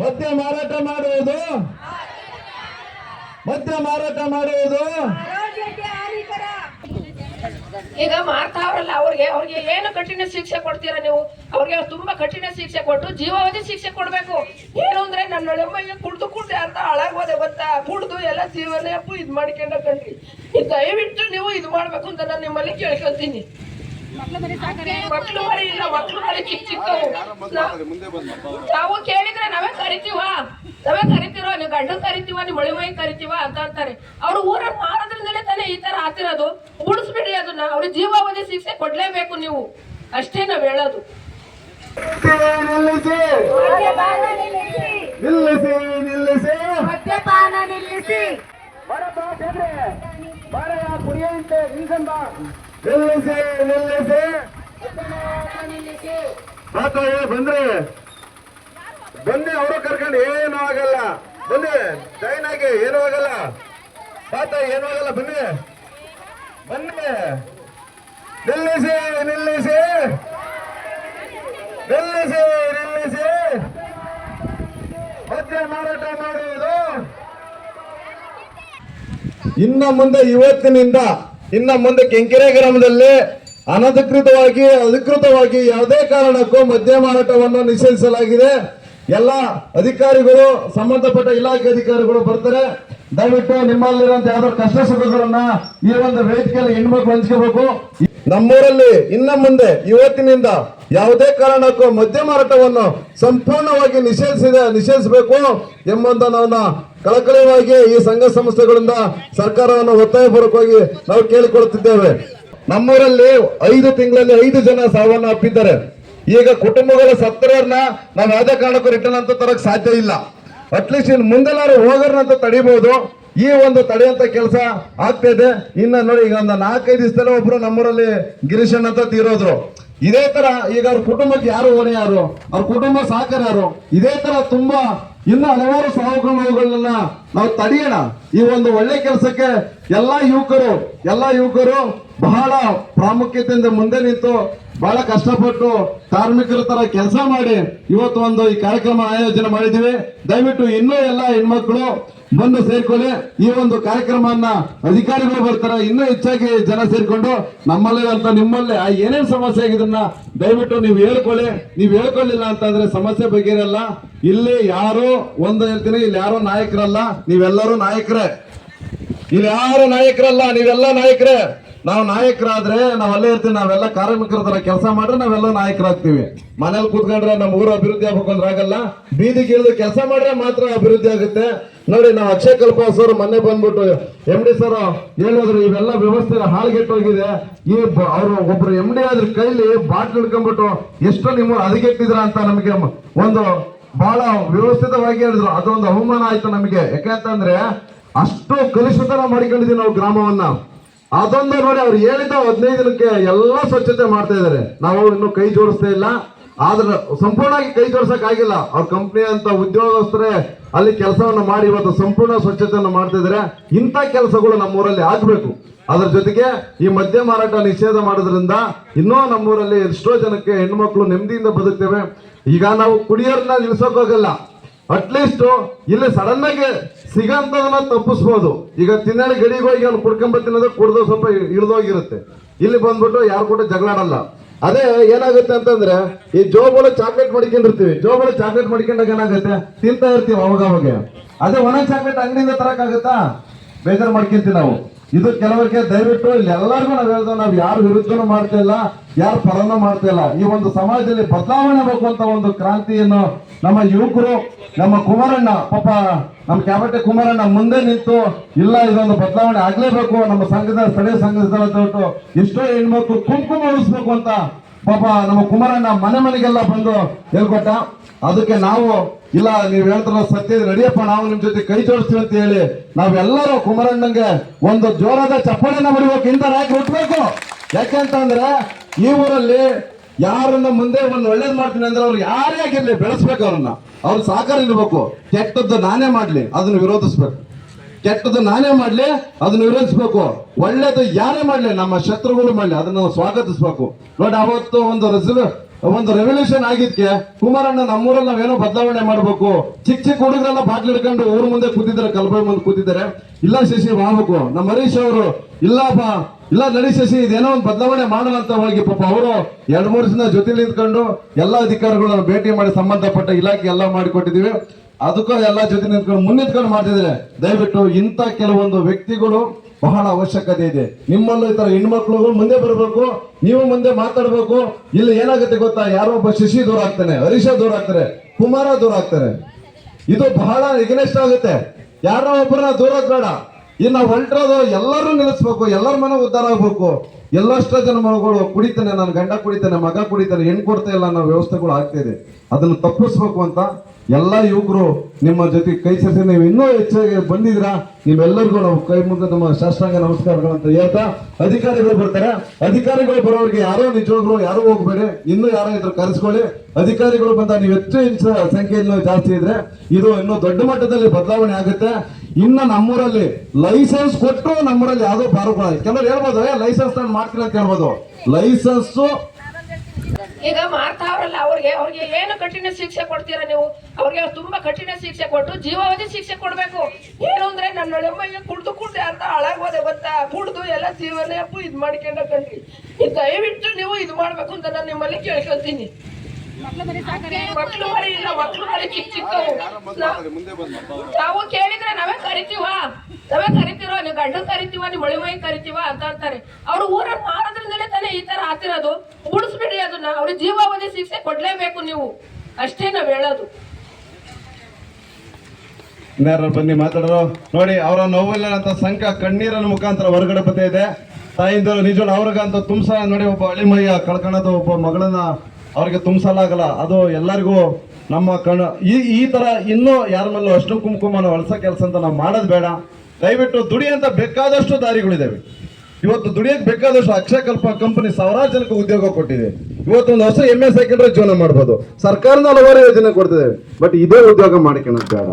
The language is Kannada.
ಮದ್ಯ ಮಾರಾಟ ಮಾಡುವುದು. ಮದ್ಯ ಮಾರಾಟ ಮಾಡುವುದು. ಈಗ ಮಾರ್ತಾವ್ರಲ್ಲ ಅವ್ರಿಗೆ ಅವ್ರಿಗೆ ಏನು ಕಠಿಣ ಶಿಕ್ಷೆ ಕೊಡ್ತೀರಾ ನೀವು? ಅವ್ರಿಗೆ ತುಂಬಾ ಕಠಿಣ ಶಿಕ್ಷೆ ಕೊಟ್ಟು ಜೀವಾವಧಿ ಶಿಕ್ಷೆ ಕೊಡ್ಬೇಕು. ಏನು ಅಂದ್ರೆ ನನ್ನ ಕುಡ್ದು ಕುಡ್ದೆ ಅಂತ ಹಾಳಾಗೋದೆ ಗೊತ್ತಾ? ಕುಡ್ದು ಎಲ್ಲ ಜೀವನ ಇದ್ ಮಾಡ್ಕೊಂಡ ಕಣ್ರಿ ಇದು ದಯವಿಟ್ಟು ನೀವು ಇದು ಮಾಡ್ಬೇಕು ಅಂತ ನಾನು ನಿಮ್ಮಲ್ಲಿ ಕೇಳ್ಕೊಂತೀನಿ. ಮರಿ ಇಲ್ಲ ಮಕ್ಳು ಮರಿ ಚಿಕ್ಕ ಚಿಕ್ಕವು ನಾ- ನಾವು ಕೇಳಿದ್ರೆ ನಾವೇ ಕರಿತೀವ? ನಾವೇ ಕರಿತೀವ ನೀವು ಗಂಡ ಕರಿತೀವ ನೀವು ಒಳಿ ಮೈ ಕರಿತೀವ ಅಂತ ಅಂತಾರೆ. ಅವ್ರು ಊರಲ್ಲಿ ಮಾರೋದ್ರಿಂದಲೇ ತಾನೇ ಈ ತರ ಆತಿರೋದು ಉಳಿಸ್ಬಿಡಿ ಅದನ್ನ. ಅವ್ರಿಗೆ ಜೀವಾವಧಿ ಶಿಕ್ಷೆ ಕೊಡ್ಲೇಬೇಕು ನೀವು. ಅಷ್ಟೇ ನಾವ್ ಹೇಳೋದು. ನಿಲ್ಲಿಸಿ. ಮದ್ಯಪಾನ ನಿಲ್ಲಿಸಿ. ನಿಲ್ಲಿಸಿ ನಿಲ್ಲಿಸಿ. ಮಾತಾಡಿ ಬಂದ್ರಿ. ಬನ್ನಿ, ಅವರು ಕರ್ಕೊಂಡು ಏನು ಆಗಲ್ಲ. ಬನ್ನಿ ಜೈನ್ ಆಗಿ ಏನು ಆಗಲ್ಲ. ಪಾತ ಏನು ಆಗಲ್ಲ, ಬನ್ನಿ. ಬನ್ನಿ. ನಿಲ್ಲಿಸಿ ನಿಲ್ಲಿಸಿ. ನಿಲ್ಲಿಸಿ ನಿಲ್ಲಿಸಿ. ಮತ್ತೆ ಮಾರಾಟ ಮಾಡುವುದು. ಇನ್ನು ಮುಂದೆ ಇವತ್ತಿನಿಂದ ಇನ್ನ ಮುಂದೆ ಕೆಂಕೆರೆ ಗ್ರಾಮದಲ್ಲಿ ಅನಧಿಕೃತವಾಗಿ, ಅಧಿಕೃತವಾಗಿ ಯಾವುದೇ ಕಾರಣಕ್ಕೂ ಮದ್ಯ ಮಾರಾಟವನ್ನು ನಿಷೇಧಿಸಲಾಗಿದೆ. ಎಲ್ಲ ಅಧಿಕಾರಿಗಳು, ಸಂಬಂಧಪಟ್ಟ ಇಲಾಖೆ ಅಧಿಕಾರಿಗಳು ಬರ್ತಾರೆ. ದಯವಿಟ್ಟು ನಿಮ್ಮಲ್ಲಿರುವಂತ ಯಾವ್ದಾದ್ರು ಕಷ್ಟ ಸುಖಗಳನ್ನ ಈ ಒಂದು ವೇದಿಕೆಯಲ್ಲಿ ಹೆಣ್ಮಕ್ಳು ಹಂಚ್ಕೋಬೇಕು. ನಮ್ಮೂರಲ್ಲಿ ಇನ್ನ ಮುಂದೆ ಇವತ್ತಿನಿಂದ ಯಾವುದೇ ಕಾರಣಕ್ಕೂ ಮದ್ಯ ಮಾರಾಟವನ್ನು ಸಂಪೂರ್ಣವಾಗಿ ನಿಷೇಧಿಸಿದ, ನಿಷೇಧಿಸಬೇಕು ಎಂಬಂತ ನಾವು ಕಳಕಳಿಯಾಗಿ ಈ ಸಂಘ ಸಂಸ್ಥೆಗಳಿಂದ ಸರ್ಕಾರವನ್ನು ಒತ್ತಾಯಪೂರ್ವಕವಾಗಿ ನಾವು ಕೇಳಿಕೊಳ್ಳುತ್ತಿದ್ದೇವೆ. ನಮ್ಮೂರಲ್ಲಿ ಐದು ತಿಂಗಳಲ್ಲಿ ಐದು ಜನ ಸಾವನ್ನು ಅಪ್ಪಿದ್ದಾರೆ ಈಗ ಕುಟುಂಬಗಳ ಸತ್ತರನ್ನ ನಾವು ಯಾವುದೇ ಕಾರಣಕ್ಕೂ ರಿಟರ್ನ್ ಅಂತ ತರಕ್ ಸಾಧ್ಯ ಇಲ್ಲ. ಅಟ್ಲೀಸ್ಟ್ ಇನ್ನು ಮುಂದೆಲ್ಲಾರು ಹೋಗೋರ್ನಂತ ತಡಿಬಹುದು ಈ ಒಂದು ತಡೆಯಂತ ಕೆಲಸ ಆಗ್ತಾ ಇದೆ. ಇನ್ನ ನೋಡಿ, ಈಗ ಒಂದು ನಾಲ್ಕೈದು ದಿವಸದಲ್ಲಿ ಒಬ್ರು ನಮ್ಮೂರಲ್ಲಿ ಗಿರೀಶಣ್ಣ ಅಂತ ತೀರೋದ್ರು. ಇದೇ ತರ ಈಗ ಅವ್ರ ಕುಟುಂಬಕ್ಕೆ ಯಾರು ಹೊಣೆ ಯಾರು? ಅವ್ರ ಕುಟುಂಬ ಸಾಕಾರ ಯಾರು? ಇದೇ ತರ ತುಂಬಾ ಇನ್ನು ಹಲವಾರು ಸಾವುಗಳನ್ನ ನಾವು ತಡೆಯೋಣ. ಈ ಒಂದು ಒಳ್ಳೆ ಕೆಲಸಕ್ಕೆ ಎಲ್ಲಾ ಯುವಕರು ಎಲ್ಲಾ ಯುವಕರು ಬಹಳ ಪ್ರಾಮುಖ್ಯತೆಯಿಂದ ಮುಂದೆ ನಿಂತು ಬಹಳ ಕಷ್ಟಪಟ್ಟು ಕಾರ್ಮಿಕರ ತರ ಕೆಲಸ ಮಾಡಿ ಇವತ್ತು ಒಂದು ಈ ಕಾರ್ಯಕ್ರಮ ಆಯೋಜನೆ ಮಾಡಿದ್ದೀವಿ. ದಯವಿಟ್ಟು ಇನ್ನೂ ಎಲ್ಲ ಹೆಣ್ಮಕ್ಳು ಬಂದು ಸೇರ್ಕೊಳ್ಳಿ. ಈ ಒಂದು ಕಾರ್ಯಕ್ರಮವನ್ನ ಅಧಿಕಾರಿಗಳು ಬರ್ತಾರೆ. ಇನ್ನೂ ಹೆಚ್ಚಾಗಿ ಜನ ಸೇರ್ಕೊಂಡು ನಮ್ಮಲ್ಲೇ ಅಂತ ನಿಮ್ಮಲ್ಲಿ ಆ ಏನೇನು ಸಮಸ್ಯೆ ಆಗಿದನ್ನ ದಯವಿಟ್ಟು ನೀವು ಹೇಳ್ಕೊಳ್ಳಿ. ನೀವು ಹೇಳ್ಕೊಳ್ಳಿಲ್ಲ ಅಂತಂದ್ರೆ ಸಮಸ್ಯೆ ಬಗೆರಲ್ಲ ಇಲ್ಲಿ ಯಾರು ಒಂದು ಹೇಳ್ತೀನಿ, ಇಲ್ಲಿ ಯಾರು ನಾಯಕರಲ್ಲ. ನೀವೆಲ್ಲರೂ ನಾಯಕರೇ. ಇಲ್ಲಿ ಯಾರು ನಾಯಕರಲ್ಲ? ನೀವೆಲ್ಲ ನಾಯಕರೇ. ನಾವು ನಾಯಕರಾದ್ರೆ ನಾವ್ ಅಲ್ಲೇ ಇರ್ತೀವಿ, ನಾವೆಲ್ಲ ಕಾರ್ಮಿಕರ ತರ ಕೆಲಸ ಮಾಡ್ರೆ ನಾವೆಲ್ಲ ನಾಯಕರಾಗ್ತೀವಿ. ಮನೇಲಿ ಕೂತ್ಕೊಂಡ್ರೆ ನಮ್ಮ ಊರು ಅಭಿವೃದ್ಧಿ ಆಗ್ಬೇಕು ಅಂದ್ರೆ ಆಗಲ್ಲ. ಬೀದಿಗೆ ಇಳಿದು ಕೆಲಸ ಮಾಡ್ರೆ ಮಾತ್ರ ಅಭಿವೃದ್ಧಿ ಆಗುತ್ತೆ. ನೋಡಿ, ನಾವು ಅಕ್ಷಯ್ ಕಲ್ಪಾ ಸರ್ ಮೊನ್ನೆ ಬಂದ್ಬಿಟ್ಟು ಎಂ ಡಿ ಸರ್ ಹೇಳಿದ್ರು ಇವೆಲ್ಲ ವ್ಯವಸ್ಥೆ ಹಾಳುಗೆಟ್ಟೋಗಿದೆ. ಈ ಅವರು ಒಬ್ರು ಎಂ ಡಿ ಆದ್ರ ಕೈಲಿ ಬಾಟ್ಲ್ ಹಿಡ್ಕೊಂಡ್ಬಿಟ್ಟು ಎಷ್ಟು ನಿಮ್ಮ ಹದಗೆಟ್ಟಿದ್ರ ಅಂತ ನಮಗೆ ಒಂದು ಬಹಳ ವ್ಯವಸ್ಥಿತವಾಗಿ ಹೇಳಿದ್ರು. ಅದೊಂದು ಅವಮಾನ ಆಯ್ತು ನಮಗೆ. ಯಾಕೆಂತಂದ್ರೆ ಅಷ್ಟು ಕಲುಷಿತನ ಮಾಡಿಕೊಂಡಿದ್ದೀವಿ ನಾವು ಗ್ರಾಮವನ್ನ. ಅದೊಂದು ನೋಡಿ ಅವ್ರು ಹೇಳಿದ ಹದಿನೈದು ದಿನಕ್ಕೆ ಎಲ್ಲ ಸ್ವಚ್ಛತೆ ಮಾಡ್ತಾ ಇದ್ದಾರೆ. ನಾವು ಇನ್ನು ಕೈ ಜೋಡಿಸ್ತಾ ಇಲ್ಲ. ಆದ್ರೆ ಸಂಪೂರ್ಣವಾಗಿ ಕೈ ಜೋಡ್ಸಕ್ ಆಗಿಲ್ಲ. ಅವ್ರ ಕಂಪ್ನಿ ಅಂತ ಉದ್ಯೋಗಸ್ಥರೇ ಅಲ್ಲಿ ಕೆಲಸವನ್ನು ಮಾಡಿ ಇವತ್ತು ಸಂಪೂರ್ಣ ಸ್ವಚ್ಛತೆಯನ್ನು ಮಾಡ್ತಾ ಇದಾರೆ ಇಂಥ ಕೆಲಸಗಳು ನಮ್ಮೂರಲ್ಲಿ ಆಗ್ಬೇಕು. ಅದ್ರ ಜೊತೆಗೆ ಈ ಮದ್ಯ ಮಾರಾಟ ನಿಷೇಧ ಮಾಡೋದ್ರಿಂದ ಇನ್ನೂ ನಮ್ಮೂರಲ್ಲಿ ಎಷ್ಟೋ ಜನಕ್ಕೆ ಹೆಣ್ಮಕ್ಳು ನೆಮ್ಮದಿಯಿಂದ ಬದುಕ್ತೇವೆ. ಈಗ ನಾವು ಕುಡಿಯೋರನ್ನ ನಿಲ್ಸೋಕ್ ಹೋಗಲ್ಲ ಅಟ್ಲೀಸ್ಟ್ ಇಲ್ಲಿ ಸಡನ್ ಆಗಿ ಸಿಗಂತದನ್ನ ತಪ್ಪಿಸ್ಬೋದು. ಈಗ ತಿನ್ನಡಿ ಗಡಿಗೆ ಹೋಗಿ ಅವ್ನು ಕುಡ್ಕೊಂಬತ್ತಿನದ ಕುಡ್ದು ಸ್ವಲ್ಪ ಇಳಿದೋಗಿರುತ್ತೆ ಇಲ್ಲಿ ಬಂದ್ಬಿಟ್ಟು ಯಾರು ಕೂಡ ಜಗಳಾಡಲ್ಲ ಅದೇ ಏನಾಗುತ್ತೆ ಅಂತಂದ್ರೆ, ಈ ಜೋಬಳು ಚಾಕ್ಲೇಟ್ ಮಡಿಕೊಂಡಿರ್ತೀವಿ. ಜೋಬಳು ಚಾಕ್ಲೇಟ್ ಮಡಿಕೊಂಡಾಗ ಏನಾಗುತ್ತೆ? ತಿಂತಾ ಇರ್ತೀವಿ ಅವಾಗ ಅವಾಗ. ಅದೇ ಒಣ ಚಾಕ್ಲೇಟ್ ಅಂಗಡಿಯಿಂದ ಆಗುತ್ತಾ ಬೇಜಾರು ಮಾಡ್ಕೊಂತೀವಿ ನಾವು. ಇದು ಕೆಲವರಿಗೆ ದಯವಿಟ್ಟು ಇಲ್ಲಿ ಎಲ್ಲರಿಗೂ ನಾವು ಹೇಳ್ದ, ನಾವು ಯಾರು ವಿರುದ್ಧನೂ ಮಾಡ್ತಾ ಇಲ್ಲ, ಯಾರು ಪರನೂ ಮಾಡ್ತಾ ಇಲ್ಲ. ಈ ಒಂದು ಸಮಾಜದಲ್ಲಿ ಬದಲಾವಣೆ ಬೇಕು ಅಂತ ಒಂದು ಕ್ರಾಂತಿಯನ್ನು ನಮ್ಮ ಯುವಕರು, ನಮ್ಮ ಕುಮಾರಣ್ಣ, ಪಾಪ ನಮ್ಮ ಕ್ಯಾಬಟೆ ಕುಮಾರಣ್ಣ ಮುಂದೆ ನಿಂತು ಇಲ್ಲ, ಇದೊಂದು ಬದಲಾವಣೆ ಆಗ್ಲೇಬೇಕು. ನಮ್ಮ ಸಂಘದ ಸ್ಥಳೀಯ ಸಂಘದ ಎಷ್ಟೋ ಹೆಣ್ಮಕ್ಳು ಕುಂಕುಮ ಉಳಿಸ್ಬೇಕು ಅಂತ ಪಾಪ ನಮ್ಮ ಕುಮಾರಣ್ಣ ಮನೆ ಮನೆಗೆಲ್ಲ ಬಂದು ಹೇಳ್ಕೊಟ್ಟ. ಅದಕ್ಕೆ ನಾವು, ಇಲ್ಲ, ನೀವು ಹೇಳ್ತಾರ ಸತ್ಯ ನಡಿಯಪ್ಪ, ನಾವು ನಿಮ್ ಜೊತೆ ಕೈ ಜೋಡಿಸ್ತೀವಿ ಅಂತ ಹೇಳಿ ನಾವೆಲ್ಲರೂ ಕುಮಾರಣ್ಣಂಗೆ ಒಂದು ಜೋರಾದ ಚಪ್ಪಾಳೆನ ಬಡಿಬೇಕು ಇಂತ ನಾಯಕ ಹುಟ್ಟಬೇಕು ಯಾಕೆಂತಂದ್ರೆ ಈ ಊರಲ್ಲಿ ಯಾರನ್ನ ಮುಂದೆ ಒಂದು ಒಳ್ಳೇದ್ ಮಾಡ್ತೀನಿ ಅಂದ್ರೆ ಅವ್ರು ಯಾರೇ ಆಗಿರ್ಲಿ ಬೆಳೆಸ್ಬೇಕು ಅವ್ರನ್ನ. ಅವ್ರು ಸಹಕಾರ ಇರ್ಬೇಕು. ಕೆಟ್ಟದ್ದು ನಾನೇ ಮಾಡ್ಲಿ, ಅದನ್ನ ವಿರೋಧಿಸ್ಬೇಕು. ಕೆಟ್ಟದ್ದು ನಾನೇ ಮಾಡ್ಲಿ, ಅದನ್ನ ವಿರೋಧಿಸ್ಬೇಕು. ಒಳ್ಳೇದು ಯಾರೇ ಮಾಡ್ಲಿ, ನಮ್ಮ ಶತ್ರುಗಳು ಮಾಡ್ಲಿ, ಅದನ್ನ ಸ್ವಾಗತಿಸ್ಬೇಕು. ನೋಡಿ, ಅವತ್ತು ಒಂದು ರೆಸಲ್ಯೂ ಒಂದು ರೆವಲ್ಯೂಷನ್ ಆಗಿದ್ಕೆ, ಕುಮಾರಣ್ಣ ನಮ್ಮೂರಲ್ಲಿ ನಾವೇನೋ ಬದಲಾವಣೆ ಮಾಡಬೇಕು. ಚಿಕ್ಕ ಚಿಕ್ಕ ಹುಡುಗರೆಲ್ಲ ಬಾಟ್ಲು ಹಿಡ್ಕೊಂಡು ಊರ ಮುಂದೆ ಕೂತಿದ್ದಾರೆ ಕಲ್ಬೆ ಮುಂದೆ ಕೂತಿದ್ದಾರೆ. ಇಲ್ಲ ಶಶಿ ಮಾಡ್ಬೇಕು ನಮ್ಮ ಹರೀಶ್ ಅವರು ಇಲ್ಲಪ್ಪ ಇಲ್ಲ ನಡಿ ಶಶಿ, ಇದೇನೋ ಒಂದು ಬದಲಾವಣೆ ಮಾಡೋಣ ಅಂತ ಹೋಗಿ, ಪಾಪ ಅವರು ಎರಡ್ ಮೂರು ದಿನ ಜೊತೆಲಿ ನಿಂತ್ಕೊಂಡು ಎಲ್ಲಾ ಅಧಿಕಾರಿಗಳನ್ನ ಭೇಟಿ ಮಾಡಿ ಸಂಬಂಧಪಟ್ಟ ಇಲಾಖೆ ಎಲ್ಲ ಮಾಡಿಕೊಟ್ಟಿದೀವಿ ಅದಕ್ಕೂ ಎಲ್ಲ ಜೊತೆ ನಿಂತ್ಕೊಂಡು ಮುನ್ನಿತ್ಕೊಂಡು ಮಾಡ್ತಿದ್ದಾರೆ. ದಯವಿಟ್ಟು ಇಂಥ ಕೆಲವೊಂದು ವ್ಯಕ್ತಿಗಳು ಬಹಳ ಅವಶ್ಯಕತೆ ಇದೆ. ನಿಮ್ಮಲ್ಲೂ ಈ ತರ ಹೆಣ್ಮಕ್ಳು ಮುಂದೆ ಬರಬೇಕು, ನೀವು ಮುಂದೆ ಮಾತಾಡಬೇಕು. ಇಲ್ಲಿ ಏನಾಗುತ್ತೆ ಗೊತ್ತಾ? ಯಾರೋ ಒಬ್ಬ ಶಶಿ ದೂರ ಆಗ್ತಾನೆ, ಹರೀಶ ದೂರ ಆಗ್ತಾರೆ, ಕುಮಾರ ದೂರ ಆಗ್ತಾರೆ. ಇದು ಬಹಳ ಎಗ್ನೆಸ್ಟ್ ಆಗುತ್ತೆ. ಯಾರೋ ಒಬ್ಬರನ್ನ ದೂರ ಬೇಡ. ಇನ್ನು ಹೊರಟಿರೋದು ಎಲ್ಲರೂ ನಿಲ್ಲಿಸ್ಬೇಕು, ಎಲ್ಲರ ಮನೆ ಉದ್ಧಾರ ಆಗ್ಬೇಕು. ಎಲ್ಲಷ್ಟೋ ಜನ ಮಗಳು ಕುಡಿತಾನೆ, ನನ್ನ ಗಂಡ ಕುಡಿತಾನೆ, ಮಗ ಕುಡಿತಾನೆ ಹೆಣ್ ಕೊಡ್ತಾ ಇಲ್ಲ ಅನ್ನೋ ವ್ಯವಸ್ಥೆಗಳು ಆಗ್ತಾ ಇದೆ. ಅದನ್ನು ತಪ್ಪಿಸ್ಬೇಕು ಅಂತ ಎಲ್ಲ ಯುವಕರು ನಿಮ್ಮ ಜೊತೆ ಕೈ ಸೇರಿಸಿ, ನೀವು ಇನ್ನೂ ಹೆಚ್ಚಾಗಿ ಬಂದಿದ್ದೀರಾ? ನೀವೆಲ್ಲರಿಗೂ ನಾವು ಕೈ ಮುಂದೆ ನಮ್ಮ ಶಾಸ್ತ್ರಾಂಗ ನಮಸ್ಕಾರಗಳು ಅಂತ ಹೇಳ್ತಾ ಅಧಿಕಾರಿಗಳು ಬರ್ತಾರೆ. ಅಧಿಕಾರಿಗಳು ಬರೋರಿಗೆ ಯಾರೋ ನಿಜವಾಗ್ಲು ಯಾರು ಹೋಗ್ಬೇಡಿ, ಇನ್ನೂ ಯಾರೋ ಇದ್ರು ಕರೆಸ್ಕೊಳ್ಳಿ. ಅಧಿಕಾರಿಗಳು ಬಂದ, ನೀವು ಹೆಚ್ಚು ಸಂಖ್ಯೆಯಲ್ಲಿ ಜಾಸ್ತಿ ಇದ್ರೆ ಇದು ಇನ್ನೂ ದೊಡ್ಡ ಮಟ್ಟದಲ್ಲಿ ಬದಲಾವಣೆ ಆಗುತ್ತೆ. ಇನ್ನು ನಮ್ಮೂರಲ್ಲಿ ಲೈಸೆನ್ಸ್ ಕೊಟ್ಟು ನಮ್ಮೂರಲ್ಲಿ ಯಾವುದೋ ಬಾರ ಕೆಲವರು ಹೇಳ್ಬೋದು ಲೈಸೆನ್ಸ್ ನಾನು ಮಾಡ್ತೀನಿ ಅಂತ ಹೇಳ್ಬೋದು. ಲೈಸೆನ್ಸ್ ಈಗ ಮಾಡ್ತಾವ್ರಲ್ಲ ಅವ್ರಿಗೆ ಅವ್ರಿಗೆ ಏನು ಕಠಿಣ ಶಿಕ್ಷೆ ಕೊಡ್ತೀರಾ ನೀವು? ಅವ್ರಿಗೆ ತುಂಬಾ ಕಠಿಣ ಶಿಕ್ಷೆ ಕೊಟ್ಟು ಜೀವಾವಧಿ ಶಿಕ್ಷೆ ಕೊಡ್ಬೇಕು. ಏನು ಅಂದ್ರೆ ನನ್ನ ನಳೆಮೈಗೆ ಕುಡ್ದು ಕುಡ್ದು ಅಂತ ಹಾಳಾಗೋದೆ ಗೊತ್ತಾ? ಕುಡ್ದು ಎಲ್ಲ ಜೀವನ ಇದು ಇದ್ ಮಾಡ್ಕೊಂಡ ಕಣ್ರಿ ಈ ದಯವಿಟ್ಟು ನೀವು ಇದು ಮಾಡ್ಬೇಕು ಅಂತ ನಾನು ನಿಮ್ಮಲ್ಲಿ ಕೇಳ್ಕೊತೀನಿ. ಇಲ್ಲ ಚಿಕ್ಕ ಚಿಕ್ಕವು ನಾವು ಕೇಳಿದ್ರೆ ನಾವೇ ಕರಿತೀವ? ನಾವೇ ಕರಿತೀವ ನೀವು ಗಂಡ ಕರಿತೀವ ನೀವು ಮಳಿ ಮೈ ಕರಿತೀವ ಅಂತ ಅಂತಾರೆ. ಅವ್ರು ಊರಲ್ಲಿ ಮಾರೋದ್ರಿಂದಲೇ ತಾನೇ ಈ ತರ ಆತಿರೋದು ಉಳಿಸ್ಬಿಡಿ ಅದನ್ನ. ಅವ್ರಿಗೆ ಜೀವಾವಧಿ ಶಿಕ್ಷೆ ಕೊಡ್ಲೇಬೇಕು ನೀವು. ಅಷ್ಟೇ ನಾವ್ ಹೇಳೋದು. ಇನ್ಯಾರು ಬನ್ನಿ ಮಾತಾಡೋರು? ನೋಡಿ ಅವರ ನೋವಲ್ಲಿರಂತ ಸಂಕ ಕಣ್ಣೀರನ ಮುಖಾಂತರ ಹೊರಗಡೆ ಬರ್ತಾ ಇದೆ. ತಾಯಿಂದರು ನಿಜ ಅವ್ರಿಗಂತ ತುಂಬಸ ನೋಡಿ ಒಬ್ಬ ಅಳಿಮಯ್ಯ ಕಳ್ಕೊಳ್ಳೋದು ಒಬ್ಬ ಮಗಳನ್ನ ಅವ್ರಿಗೆ ತುಂಬಿಸಲಾಗಲ್ಲ. ಅದು ಎಲ್ಲರಿಗೂ ನಮ್ಮ ಕಣ ಈ ಈ ತರ ಇನ್ನೂ ಯಾರ ಮೇಲೂ ಅಷ್ಟು ಕುಂಕುಮನ ಹೊಳ್ಸ ಕೆಲಸ ಅಂತ ನಾವು ಮಾಡೋದು ಬೇಡ. ದಯವಿಟ್ಟು ದುಡಿ ಅಂತ ಬೇಕಾದಷ್ಟು ದಾರಿಗಳಿದ್ದಾವೆ ಇವತ್ತು ದುಡಿಯಕ್ಕೆ ಬೇಕಾದಷ್ಟು ಅಕ್ಷಯಕಲ್ಪ ಕಂಪನಿ ಸಾವಿರಾರು ಜನಕ್ಕೆ ಉದ್ಯೋಗ ಕೊಟ್ಟಿದೆ. ಇವತ್ತು ಒಂದು ವರ್ಷ ಎಂ ಎಸ್ ಹಾಕಿದ್ರೆ ಜೀವನ ಮಾಡ್ಬೋದು. ಸರ್ಕಾರದ ಹಲವಾರು ಯೋಜನೆ ಕೊಡ್ತಿದೆ ಬಟ್ ಇದೇ ಉದ್ಯೋಗ ಮಾಡ್ಕೊಳ್ಳೋದು ಬೇಡ.